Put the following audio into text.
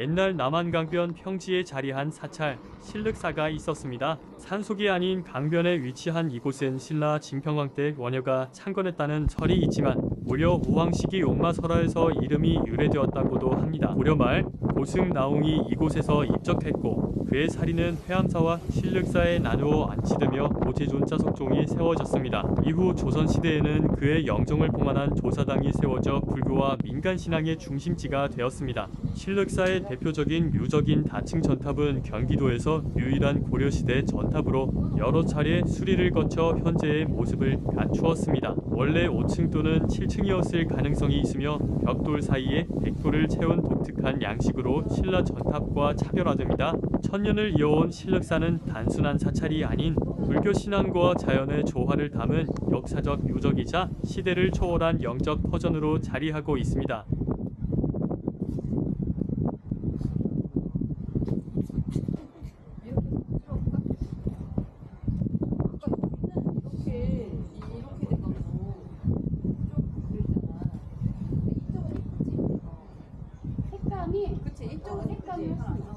옛날 남한강변 평지에 자리한 사찰 신륵사가 있었습니다. 산속이 아닌 강변에 위치한 이곳은 신라 진평왕 때 원효가 창건했다는 설이 있지만 무려 우왕 시기 용마설화에서 이름이 유래되었다고도 합니다. 고려 말 고승 나웅이 이곳에서 입적했고 그의 사리는 회암사와 신륵사에 나누어 안치되며 고제존 자 석종이 세워졌습니다. 이후 조선시대에는 그의 영정을 봉안한 조사당이 세워져 불교와 민간신앙의 중심지가 되었습니다. 신륵사의 대표적인 묘적인 다층 전탑은 경기도에서 유일한 고려시대 전탑으로 여러 차례 수리를 거쳐 현재의 모습을 갖추었습니다. 원래 5층 또는 7층이었을 가능성이 있으며 벽돌 사이에 백돌을 채운 독특한 양식으로 신라 전탑과 차별화됩니다. 천년을 이어온 신륵사는 단순한 사찰이 아닌 불교 신앙과 자연의 조화를 담은 역사적 묘적이자 시대를 초월한 영적 터전으로 자리하고 있습니다. 이렇게 이렇게 돼가지고 좀 그